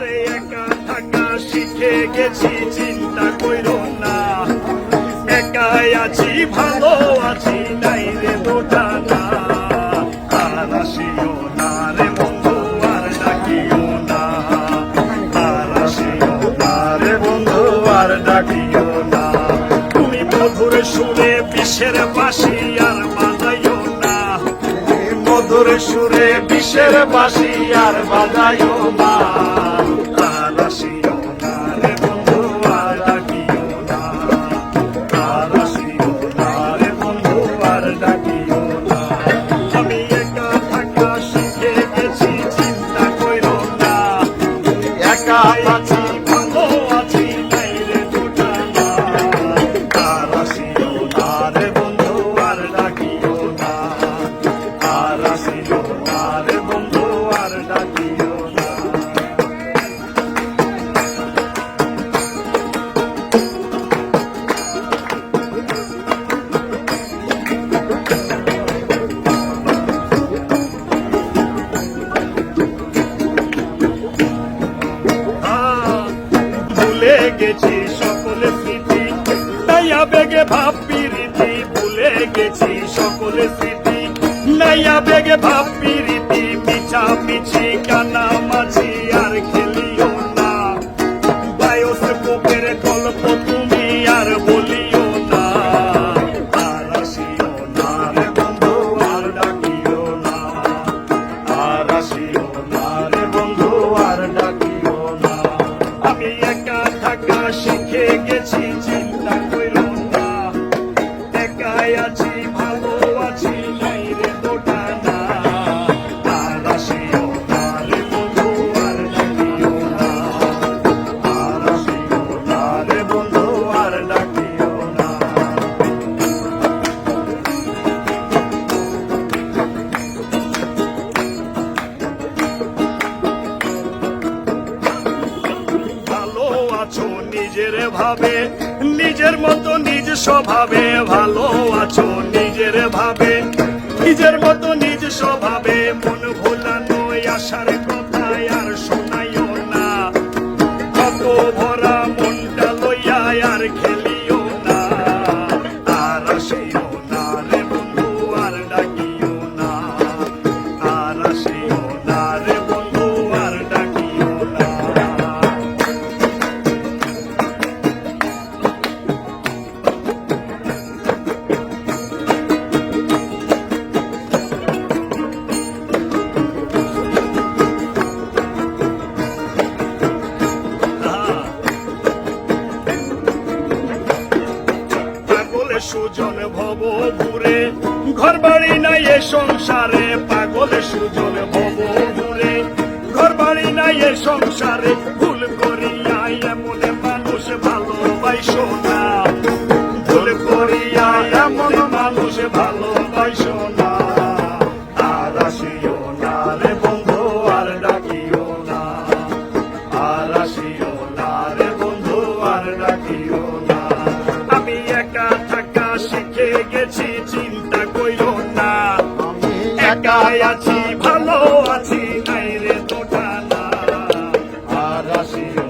আরে একা থাকা শিখে গেছি, চিন্তা কইরো না। একাই আছি, ভালো আছি, নাই রে দোটা না। আর আসিও না রে বন্ধু, আর ডাকিও না। আর আসিও না রে বন্ধু, আর ডাকিও না। তুমি মধুর সুরে বিষের বাসি আর বাজাইও না। মধুর সুরে বিষের বাসি আর বাজাইও না। একা গেছি সকল স্মৃতি তাই আবেগে ভাব পিরিতি ভুলে গেছি সকল স্মৃতি। শিখে আছো নিজের ভাবে নিজের মতো নিজ স্বভাবে ভালো আছো নিজের ভাবে নিজের মতো যাব ঘুরে ঘর বাড়ি নাই এ সংসারে, পাগল সুজন হব ঘুরে ঘর বাড়ি নাই এ সংসারে, ভুল করিয়া এমন মানুষ ভালোবাইশো না। ভুল করিয়া এমন মানুষ ভালোবাইশো না। আর আসিও না রে বন্ধু, আর ডাকিও না। আর আসিও ঠাট্টা কইল না। একাই আছি ভালো আছি নাই রে তোটা না আর আসিও